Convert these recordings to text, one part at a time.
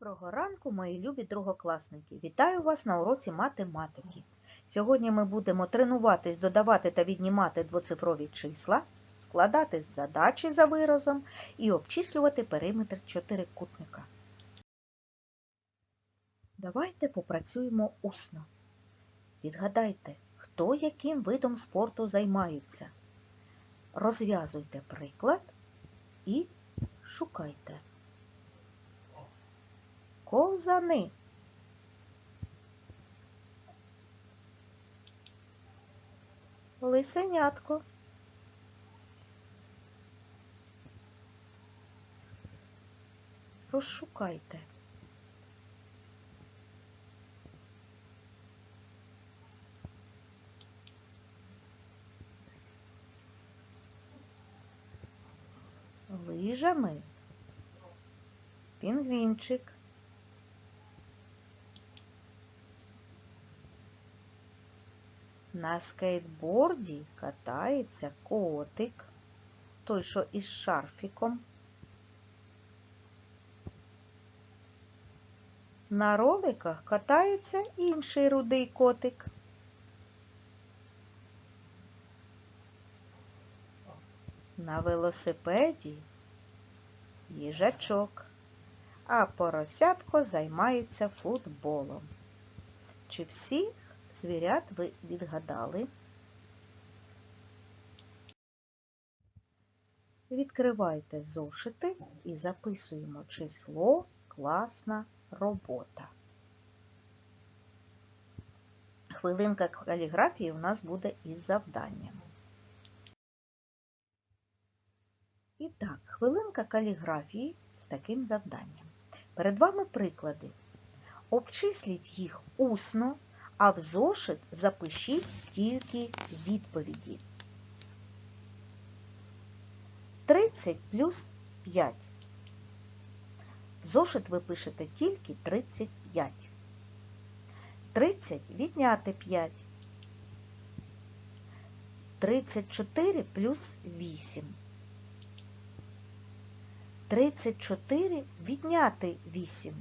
Доброго ранку, мої любі другокласники! Вітаю вас на уроці математики. Сьогодні ми будемо тренуватись додавати та віднімати двоцифрові числа, складати задачі за виразом і обчислювати периметр чотирикутника. Давайте попрацюємо усно. Відгадайте, хто яким видом спорту займається. Розв'язуйте приклад і шукайте. Ковзани. Лисенятко. Розшукайте. Лижами. На скейтборді катається котик, той, що із шарфіком. На роликах катається інший рудий котик. На велосипеді їжачок, а поросятко займається футболом. Чи всі звірят ви відгадали? Відкривайте зошити і записуємо число класна робота. Хвилинка каліграфії у нас буде із завданням. І так, хвилинка каліграфії з таким завданням. Перед вами приклади. Обчисліть їх усно а в зошит запишіть тільки відповіді. 30 плюс 5. В зошит ви пишете тільки 35. 30 відняти 5. 34 плюс 8. 34 відняти 8.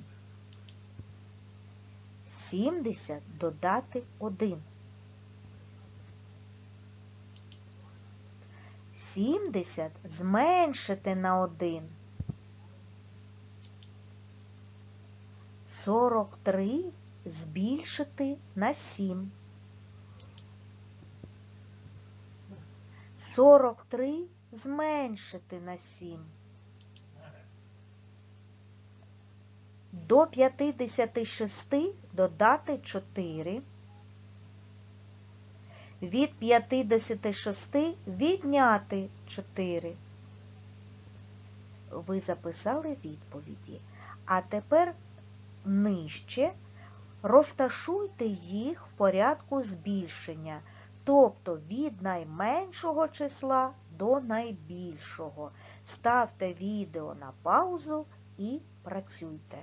70 додати 1. 70 зменшити на 1. 43 збільшити на 7. 43 зменшити на 7. До 56 додати 4. Від 56 відняти 4. Ви записали відповіді. А тепер нижче розташуйте їх в порядку збільшення, тобто від найменшого числа до найбільшого. Ставте відео на паузу і працюйте.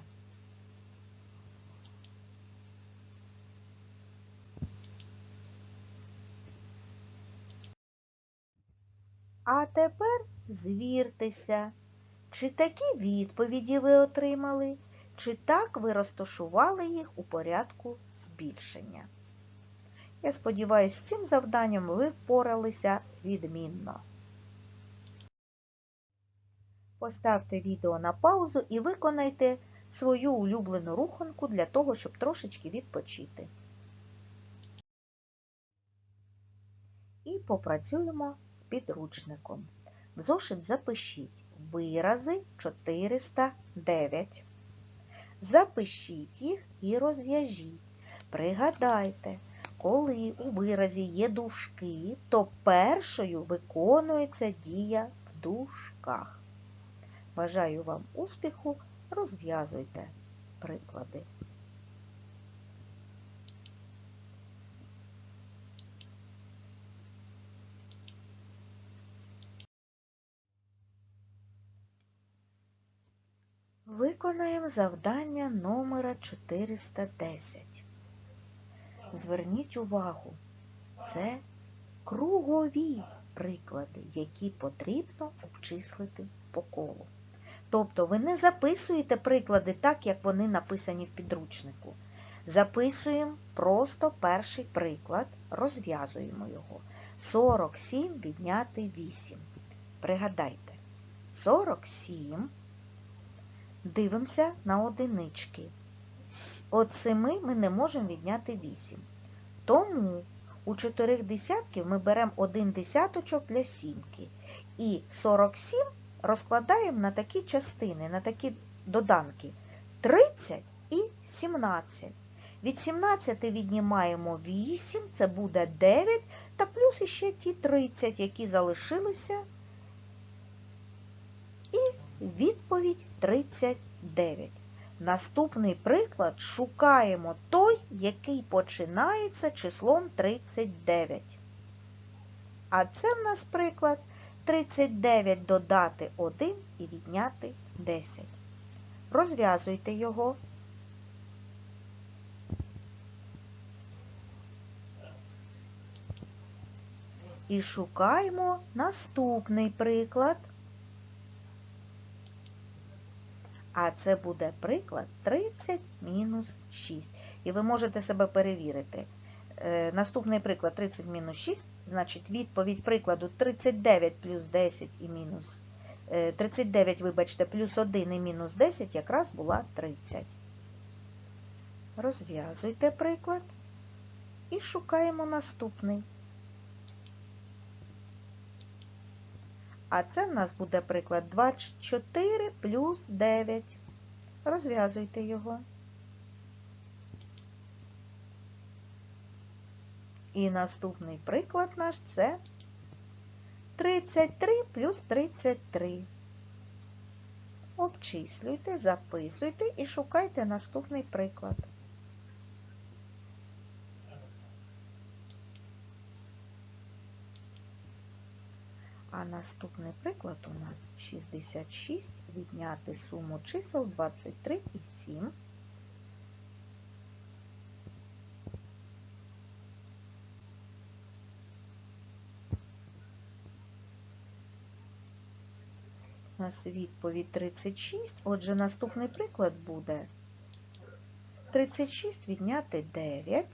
А тепер звіртеся, чи такі відповіді ви отримали, чи так ви розташували їх у порядку збільшення. Я сподіваюся, з цим завданням ви впоралися відмінно. Поставте відео на паузу і виконайте свою улюблену руханку для того, щоб трошечки відпочити. І попрацюємо підручником. В зошит запишіть вирази 409. Запишіть їх і розв'яжіть. Пригадайте, коли у виразі є дужки, то першою виконується дія в дужках. Бажаю вам успіху, розв'язуйте приклади. Виконаємо завдання номера 410. Зверніть увагу, це кругові приклади, які потрібно обчислити по колу. Тобто ви не записуєте приклади так, як вони написані в підручнику. Записуємо просто перший приклад, розв'язуємо його. 47 відняти 8. Пригадайте, 47. Дивимося на одинички. От 7 ми не можемо відняти 8. Тому у 4 десятків ми беремо один десяточок для сімки. І 47 розкладаємо на такі частини, на такі доданки 30 і 17. Від 17 віднімаємо 8, це буде 9, та плюс іще ті 30, які залишилися. Відповідь 39. Наступний приклад шукаємо той, який починається числом 39. А це в нас приклад 39 додати 1 і відняти 10. Розв'язуйте його. І шукаємо наступний приклад. А це буде приклад 30 мінус 6. І ви можете себе перевірити. Е, наступний приклад 30 мінус 6, значить відповідь прикладу 39 плюс 10 і мінус 39, вибачте, плюс 1 і мінус 10 якраз була 30. Розв'язуйте приклад і шукаємо наступний. А це в нас буде приклад 24 плюс 9. Розв'язуйте його. І наступний приклад наш це 33 плюс 33. Обчислюйте, записуйте і шукайте наступний приклад. А наступний приклад у нас 66 відняти суму чисел 23 і 7. У нас відповідь 36. Отже, наступний приклад буде 36 відняти 9.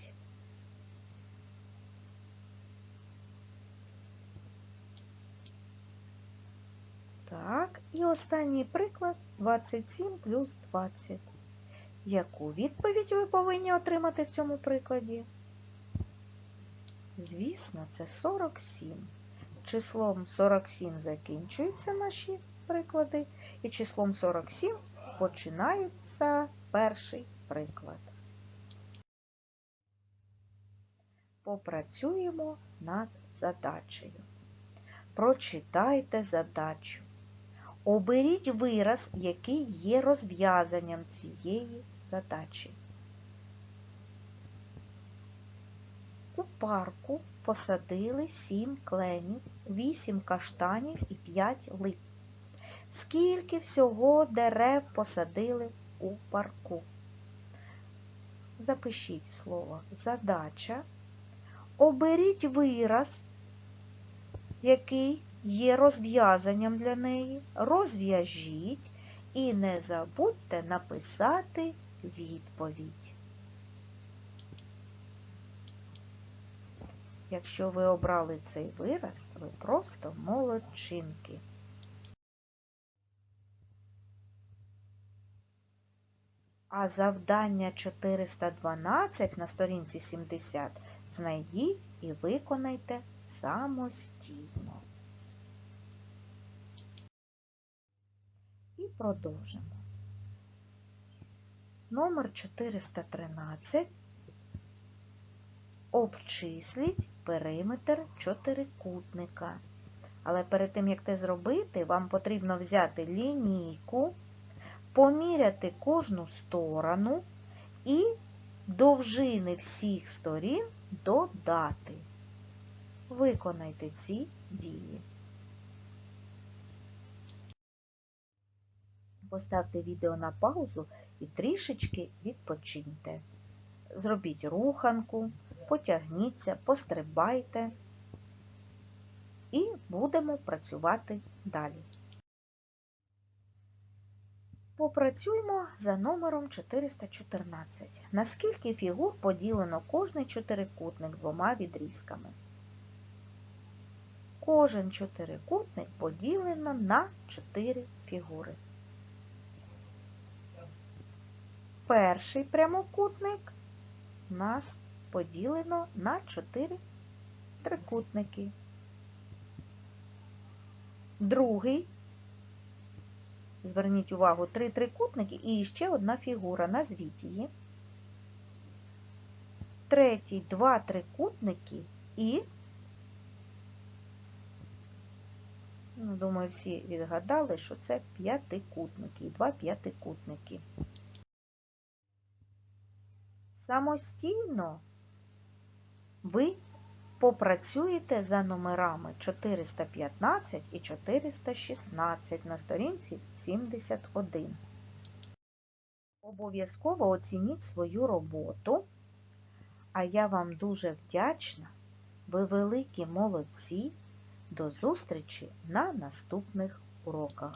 Так, і останній приклад 27 плюс 20. Яку відповідь ви повинні отримати в цьому прикладі? Звісно, це 47. Числом 47 закінчуються наші приклади, і числом 47 починається перший приклад. Попрацюємо над задачею. Прочитайте задачу. Оберіть вираз, який є розв'язанням цієї задачі. У парку посадили 7 кленів, 8 каштанів і 5 лип. Скільки всього дерев посадили у парку? Запишіть слово задача. Оберіть вираз, який є розв'язанням для неї, розв'яжіть і не забудьте написати відповідь. Якщо ви обрали цей вираз, ви просто молодчинки. А завдання 412 на сторінці 70 знайдіть і виконайте самостійно. Продовжимо. Номер 413. Обчисліть периметр чотирикутника. Але перед тим, як це зробити, вам потрібно взяти лінійку, поміряти кожну сторону і довжини всіх сторін додати. Виконайте ці дії. Поставте відео на паузу і трішечки відпочиньте. Зробіть руханку, потягніться, пострибайте і будемо працювати далі. Попрацюймо за номером 414. На скільки фігур поділено кожний чотирикутник двома відрізками? Кожен чотирикутник поділено на 4 фігури. Перший прямокутник у нас поділено на 4 трикутники. Другий, зверніть увагу, три трикутники і ще одна фігура. Назвіть її. Третій, два трикутники і, ну, думаю, всі відгадали, що це п'ятикутники, два п'ятикутники. Самостійно ви попрацюєте за номерами 415 і 416 на сторінці 71. Обов'язково оцініть свою роботу, а я вам дуже вдячна. Ви великі молодці. До зустрічі на наступних уроках.